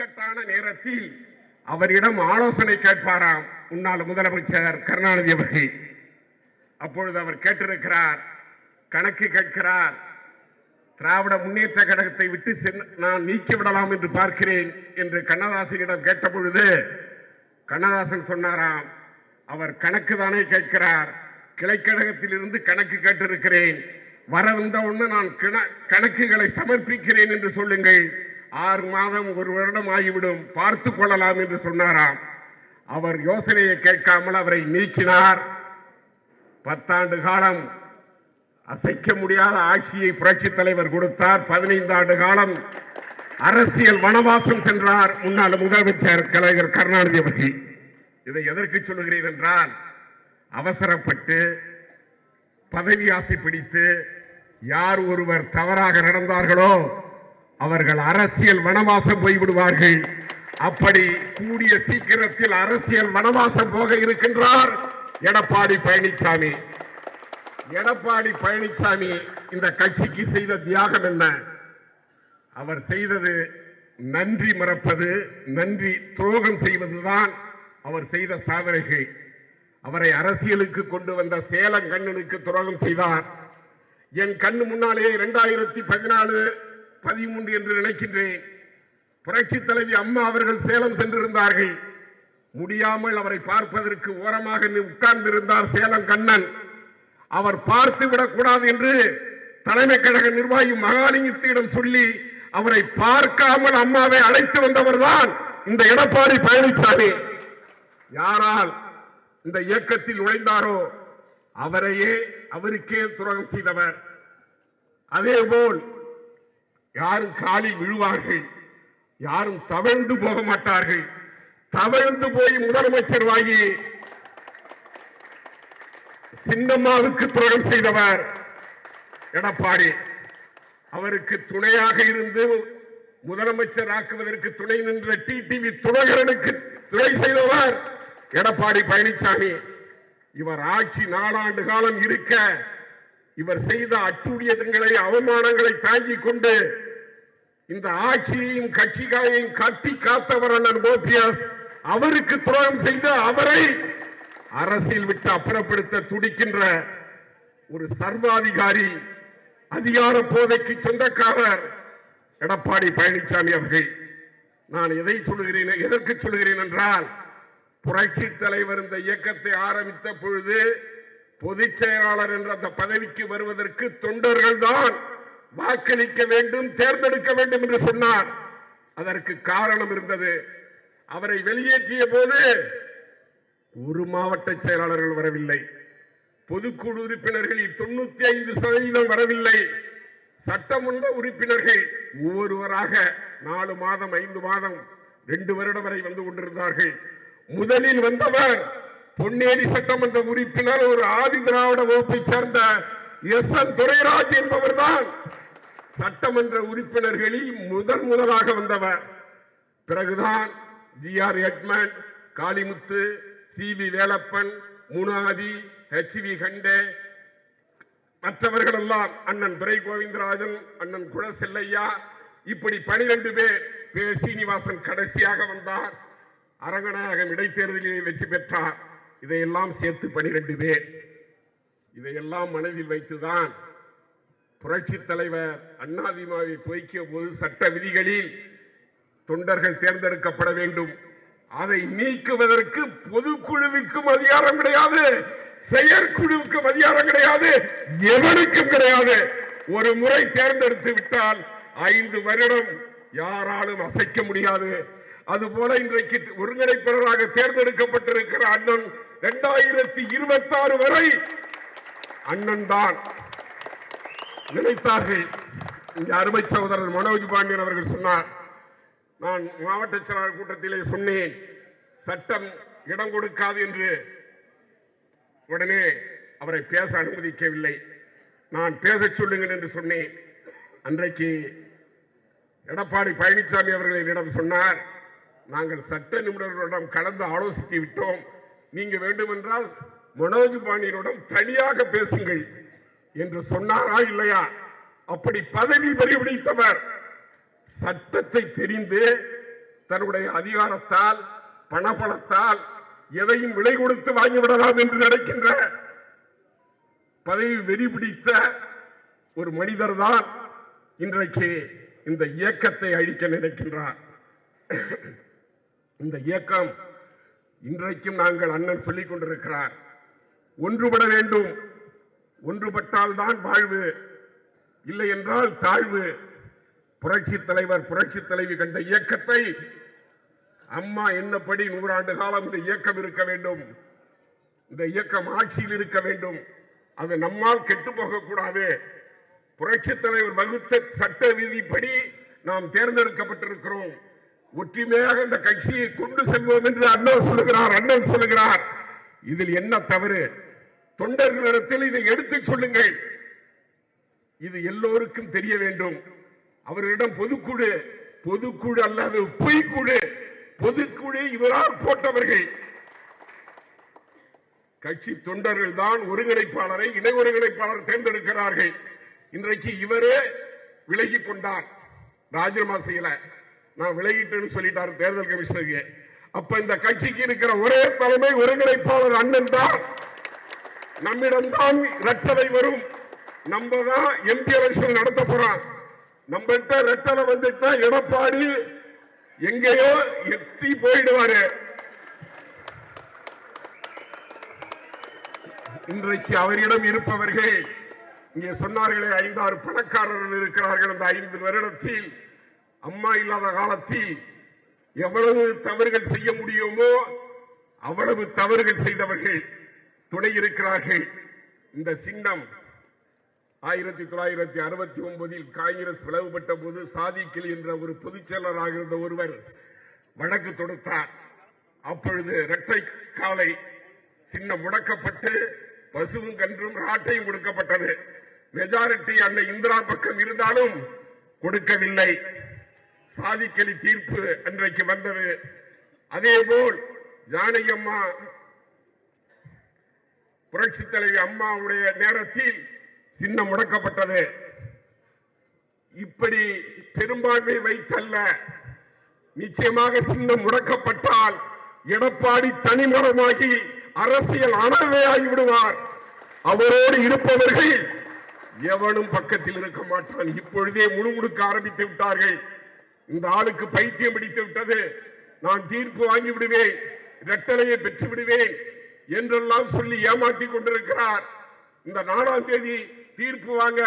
இக்கட்டான நேரத்தில் அவரிடம் ஆலோசனை கேட்பாராம் முன்னாள் முதலமைச்சர் கருணாநிதி அவர்கள். அப்பொழுது அவர் கேட்டிருக்கிறார் கணக்கு கேட்கிறார் திராவிட முன்னேற்ற கழகத்தை விட்டு நான் நீக்கி விடலாம் என்று பார்க்கிறேன் என்று கண்ணதாசனிடம் கேட்டபொழுது கண்ணதாசன் சொன்னாராம் அவர் கணக்கு தானே கேட்கிறார் கிளைக்கழகத்தில் இருந்து கணக்கு கேட்டிருக்கிறேன் வர வந்த உடனே நான் கணக்குகளை சமர்ப்பிக்கிறேன் என்று சொல்லுங்கள். ஆறு மாதம் ஒரு வருடம் ஆகிவிடும். பார்த்து கொள்ளலாம் என்று சொன்னாராம். அவர் யோசனையை கேட்காமல் அவரை நீக்கினார். பத்தாண்டு காலம் அசைக்க முடியாத ஆட்சியை புரட்சித் தலைவர் கொடுத்தார். பதினைந்து ஆண்டு காலம் அரசியல் வனவாசம் சென்றார். முன்னாள் முதலமைச்சர் கலைஞர் கருணாநிதி அவர்கள். இதை எதற்கு சொல்லுகிறேன் என்றால் அவசரப்பட்டு பதவி ஆசை பிடித்து யார் ஒருவர் தவறாக நடந்தார்களோ அவர்கள் அரசியல் வனவாசம் போய்விடுவார்கள். அப்படி கூடிய சீக்கிரத்தில் அரசியல் வனவாசம் போக இருக்கின்றார் எடப்பாடி பழனிசாமி எடப்பாடி பழனிசாமி இந்த கட்சிக்கு செய்த தியாகம் என்ன? அவர் செய்தது நன்றி மறப்பது நன்றி துரோகம் செய்வதுதான் அவர் செய்த சாதனைகள் அவரை அரசியலுக்கு கொண்டு வந்த சேலம் கண்ணனுக்கு துரோகம் செய்தார். என் கண்ணு முன்னாலே இரண்டாயிரத்தி பதினாலு பதிமூன்று என்று நினைக்கின்றேன். புரட்சி தலைவி அம்மா அவர்கள் சேலம் சென்றிருந்தார்கள். முடியாமல் அவரை பார்ப்பதற்கு ஓரமாக நின்று உட்கார்ந்திருந்தார் சேலம் கண்ணன். அவர் பார்த்து விடக்கூடாது என்று தலைமை கழக நிர்வாகி மகாலிங்கத்திடம் சொல்லி அவரை பார்க்காமல் அம்மாவை அழைத்து வந்தவர்தான் இந்த எடப்பாடி பழனிசாமி யாரால் இந்த இயக்கத்தில் நுழைந்தாரோ அவரையே அவருக்கே துரோகம் செய்தவர். அதேபோல் யாரும் காலில் விழுவார்கள். யாரும் தவழ்ந்து போக மாட்டார்கள். தவழ்ந்து போய் முதலமைச்சர் வாங்கி சின்னம்மாவுக்கு துரோகம் செய்தவர் எடப்பாடி. அவருக்கு துணையாக இருந்து முதலமைச்சர் ஆக்குவதற்கு துணை நின்ற டிடிவி துணைகரனுக்கு துணை செய்தவர் எடப்பாடி பழனிசாமி. இவர் ஆட்சி நாலாண்டு காலம் இருக்க இவர் செய்த அட்டுழியங்களை அவமானங்களை தாங்கிக் கொண்டு இந்த ஆட்சியையும் கட்சிகளையும் கட்டி காத்தவர் அண்ணன் கோபியாஸ் அவருக்கு துரோகம் செய்த அவரை அரசியல் விட்டு அப்புறப்படுத்த துடிக்கின்ற ஒரு சர்வாதிகாரி அதிகார போதைக்கு சொந்தக்காரர் எடப்பாடி பழனிசாமி அவர்கள். நான் எதை சொல்கிறேன் எதற்கு சொல்லுகிறேன் என்றால் புரட்சி தலைவர் இந்த இயக்கத்தை ஆரம்பித்த பொழுது பொதுச் செயலாளர் என்ற அந்த பதவிக்கு வருவதற்கு தொண்டர்கள் தான் வாக்களிக்க வேண்டும் தேர்ந்தெடுக்க வேண்டும் என்று சொன்னார். அதற்கு காரணம் இருந்தது. அவரை வெளியேற்றிய போது ஒரு மாவட்ட செயலாளர்கள் வரவில்லை. பொதுக்குழு உறுப்பினர்களில் தொண்ணூத்தி ஐந்து சதவீதம் வரவில்லை. சட்டமன்ற உறுப்பினர்கள் ஒவ்வொருவராக நாலு மாதம் ஐந்து மாதம் ரெண்டு வருடம் வரை வந்து கொண்டிருந்தார்கள். முதலில் வந்தவர் பொன்னேரி சட்டமன்ற உறுப்பினர் ஒரு ஆதி திராவிட வகுப்பை சேர்ந்த எஸ் என் துரைராஜ் என்பவர்தான் சட்டமன்ற உறுப்பினர்களில் முதன் முதலாக வந்தவர். பிறகுதான் G R Edmund Kalimuthu C V Velappan Munadhi H V Hande மற்றவர்கள் எல்லாம் அண்ணன் துரை கோவிந்தராஜன் அண்ணன் குலசெல்லையா இப்படி பனிரெண்டு பேர் பே சீனிவாசன் கடைசியாக வந்தார். அரங்கநாயகம் இடைத்தேர்தலில் வெற்றி பெற்றார். இதையெல்லாம் சேர்த்து பனிரெண்டு பேர். இதையெல்லாம் மனதில் வைத்துதான் புரட்சி தலைவர் அண்ணாதிமாவை துவைக்கிய போது சட்ட விதிகளில் தொண்டர்கள் தேர்ந்தெடுக்கப்பட வேண்டும். அதை நீக்குவதற்கு பொதுக்குழுவுக்கும் அதிகாரம் கிடையாது. செயற்குழுவுக்கும் அதிகாரம் கிடையாது. எவனுக்கும் கிடையாது. ஒரு முறை தேர்ந்தெடுத்து விட்டால் ஐந்து வருடம் யாராலும் அசைக்க முடியாது. அதுபோல இன்றைக்கு ஒருங்கிணைப்பாளராக தேர்ந்தெடுக்கப்பட்டிருக்கிற அண்ணன் இரண்டாயிரத்தி இருபத்தி ஆறு வரை அண்ணன் தான் நினைத்தார்கள். இந்த அருமை சகோதரர் மனோஜ் பாண்டியன் அவர்கள் சொன்னார் நான் மாவட்ட செயலாளர் கூட்டத்திலே சொன்னேன் சட்டம் இடம் கொடுக்காது என்று. உடனே அவரை பேச அனுமதிக்கவில்லை. நான் பேச சொல்லுங்கள் என்று சொன்னேன். அன்றைக்கு எடப்பாடி பழனிசாமி அவர்கள் என்னிடம் சொன்னார் நாங்கள் சட்ட நிபுணர்களிடம் கலந்து ஆலோசித்து விட்டோம். நீங்க வேண்டுமென்றால் மனோஜ் பாண்டியனுடன் தனியாக பேசுங்கள் என்று சொன்னாரா இல்லையா? அப்படி பதவி பறிபிடித்தவர் சட்டத்தை தெரிந்து தன்னுடைய அதிகாரத்தால் பணபலத்தால் எதையும் விலை கொடுத்து வாங்கிவிடலாம் என்று நினைக்கின்ற பதவி வெறி பிடித்த ஒரு மனிதர் தான் இன்றைக்கு இந்த இயக்கத்தை அழிக்க நினைக்கின்றார். இந்த இயக்கம் இன்றைக்கும் நாங்கள் அண்ணன் சொல்லிக் கொண்டிருக்கிறார். ஒன்றுபட வேண்டும். ஒன்றுபட்டால் தான் வாழ்வு இல்லை என்றால் தாழ்வு. புரட்சி தலைவர் புரட்சி தலைவி கண்ட இயக்கத்தை அம்மா என்னப்படி நூறாண்டு காலம் இந்த இயக்கம் இருக்க வேண்டும்? இந்த இயக்கம் ஆட்சியில் இருக்க வேண்டும். அது நம்மால் கெட்டு போகக்கூடாது. புரட்சி தலைவர் வகுத்த சட்ட விதிப்படி நாம் தேர்ந்தெடுக்கப்பட்டிருக்கிறோம். ஒற்றுமையாக இந்த கட்சியை கொண்டு செல்வோம் என்று அண்ணன் சொல்லுகிறார் அண்ணன் சொல்லுகிறார். இதில் என்ன தவறு? தொண்டர்களிடத்தில் இதை எடுத்துச் சொல்லுங்கள். இது எல்லோருக்கும் தெரிய வேண்டும். அவர்களிடம் பொதுக்குழு பொதுக்குழு அல்லது பொய்க்குழு பொதுக்குழு இவரால் போட்டவர்கள். கட்சி தொண்டர்கள் தான் ஒருங்கிணைப்பாளரை இணை ஒருங்கிணைப்பாளர் தேர்ந்தெடுக்கிறார்கள். இன்றைக்கு இவரே விலகிக் கொண்டார். ராஜினாமா செய்யல. நான் விலகிட்டேன்னு சொல்லிட்டார் தேர்தல் கமிஷனருக்கு அப்ப இந்த கட்சிக்கு இருக்கிற ஒரே தலைமை ஒருங்கிணைப்பாளர் அண்ணன் தான். நம்மிடம்தான் ரத்தனை வரும். நம்ம தான் எம்பி எலெக்ஷன் நடத்த போறோம் நம்மகிட்ட ரத்தலை வந்துட்டா எடப்பாடி எங்கேயோ எத்தி போயிடுவாரு. இன்றைக்கு அவரிடம் இருப்பவர்கள் இங்கே சொன்னார்களே ஐந்தாறு பணக்காரர்கள் இருக்கிறார்கள் அந்த ஐந்து வருடத்தில். அம்மா இல்லாத காலத்தில் எவ்வளவு தவறுகள் செய்ய முடியுமோ அவ்வளவு தவறுகள் செய்தவர்கள் துணை இருக்கிறார்கள். இந்த சின்னம் ஆயிரத்தி தொள்ளாயிரத்தி அறுபத்தி ஒன்பதில் காங்கிரஸ் பிளவுபட்ட போது சாதிக்கில் என்ற ஒரு பொதுச் செயலராக இருந்த ஒருவர் வழக்கு தொடுத்தார். அப்பொழுது இரட்டை காலை சின்னம் முடக்கப்பட்டு பசுவும் கன்றும் ராட்டையும் கொடுக்கப்பட்டது. மெஜாரிட்டி அந்த இந்திரா பக்கம் இருந்தாலும் கொடுக்கவில்லை. சாதிக்கலி தீர்ப்பு அன்றைக்கு வந்தது. அதேபோல் ஜானகி அம்மா புரட்சி தலைவி அம்மாவுடைய நேரத்தில் சின்னம் முடக்கப்பட்டது. இப்படி பெரும்பான்மை வைத்தல்ல. நிச்சயமாக சின்னம் முடக்கப்பட்டால் எடப்பாடி தனிமரமாகி அரசியல் அனர்வையாகி விடுவார் அவரோடு இருப்பவர்கள் எவனும் பக்கத்தில் இருக்க மாட்டான். இப்பொழுதே முணுமுணுக்க ஆரம்பித்து விட்டார்கள். இந்த ஆளுக்கு பைத்தியம் பிடித்து விட்டது. நான் தீர்ப்பு வாங்கி விடுவேன் இரட்டலையை பெற்று விடுவேன் என்றெல்லாம் சொல்லி ஏமாற்றி கொண்டிருக்கிறார். இந்த நாலாம் தேதி தீர்ப்பு வாங்க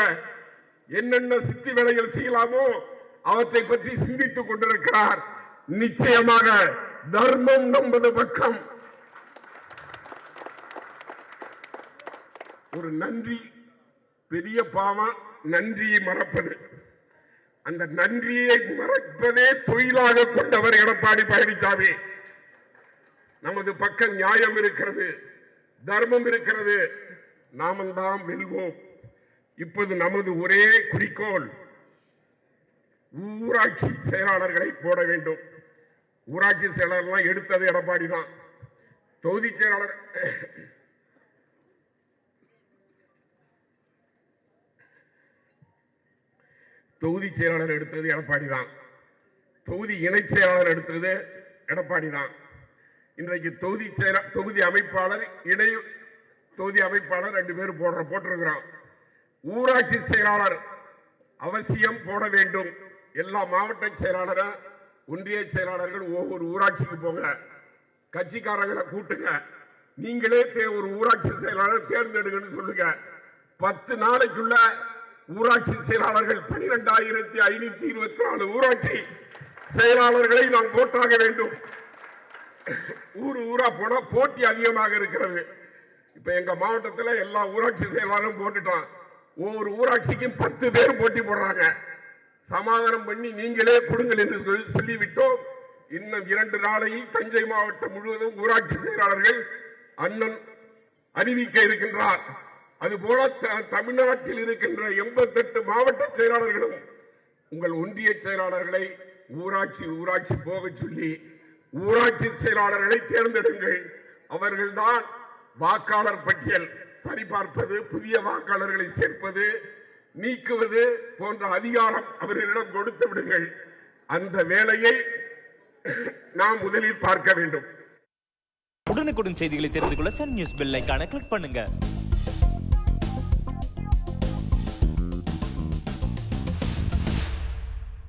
என்னென்ன சித்தி வேலைகள் செய்யலாமோ அவற்றை பற்றி சிந்தித்துக் கொண்டிருக்கிறார். நிச்சயமாக தர்மம் நம்பது பக்கம். ஒரு நன்றி பெரிய பாவம் நன்றியை மறப்பது. அந்த நன்றியை மறப்பதே தொழிலாக கொண்டவர் எடப்பாடி பழனிசாமி. நமது பக்கம் நியாயம் இருக்கிறது தர்மம் இருக்கிறது நாமந்தான் வெல்வோம். இப்போது நமது ஒரே குறிக்கோள் ஊராட்சி செயலாளர்களை போட வேண்டும். ஊராட்சி செயலாளர்லாம் எடுத்தது எடப்பாடி தான் தொகுதி செயலாளர் தொகுதி செயலாளர் எடுத்தது எடப்பாடி தான். தொகுதி இணைச் செயலாளர் எடுத்தது எடப்பாடி தான். இன்றைக்கு தொகுதி செயலா தொகுதி அமைப்பாளர் இணை தொகுதி அமைப்பாளர் ரெண்டு பேரும் போடுற போட்டிருக்கிறோம். ஊராட்சி செயலாளர் அவசியம் போட வேண்டும். எல்லா மாவட்ட செயலாளரும் ஒன்றிய செயலாளர்கள் ஒவ்வொரு ஊராட்சிக்கு போங்க. கட்சிக்காரர்களை கூட்டுங்க. நீங்களே ஒரு ஊராட்சி செயலாளர் தேர்ந்தெடுங்கன்னு சொல்லுங்க. பத்து நாளைக்குள்ள ஊராட்சி செயலாளர்கள் பனிரெண்டாயிரத்தி ஐநூத்தி இருபத்தி நாலு ஊராட்சி செயலாளர்களை நாம் போட்டாக வேண்டும். ஊர் ஊரா போனா போட்டி அதிகமாக இருக்கிறது. இப்ப எங்க மாவட்டத்தில் எல்லா ஊராட்சி செயலாளரும் போட்டுட்டான். ஒவ்வொரு ஊராட்சிக்கும் பத்து பேர் போட்டி போடுறாங்க. சமாதானம் பண்ணி நீங்களே கொடுங்கள் என்று சொல்லி- சொல்லிவிட்டோம். இன்னும் இரண்டு நாளையில் தஞ்சை மாவட்டம் முழுவதும் ஊராட்சி செயலாளர்கள் அண்ணன் அறிவிக்க இருக்கின்றார். அதுபோல த- தமிழ்நாட்டில் இருக்கின்ற எண்பத்தெட்டு மாவட்ட செயலாளர்களும் உங்கள் ஒன்றிய செயலாளர்களை ஊராட்சி ஊராட்சி போக சொல்லி ஊராட்சி செயலாளர்களை தேர்ந்தெடுங்கள். அவர்கள்தான் வாக்காளர் பட்டியல் சரிபார்ப்பது புதிய வாக்காளர்களை சேர்ப்பது நீக்குவது போன்ற அதிகாரம் அவர்களிடம் கொடுத்து விடுங்கள். அந்த வேலையை நாம் முதலில் பார்க்க வேண்டும். உடனுக்குடன் செய்திகளை தெரிந்து கொள்ள சன் நியூஸ் பெல் ஐக்கான கிளிக் பண்ணுங்க.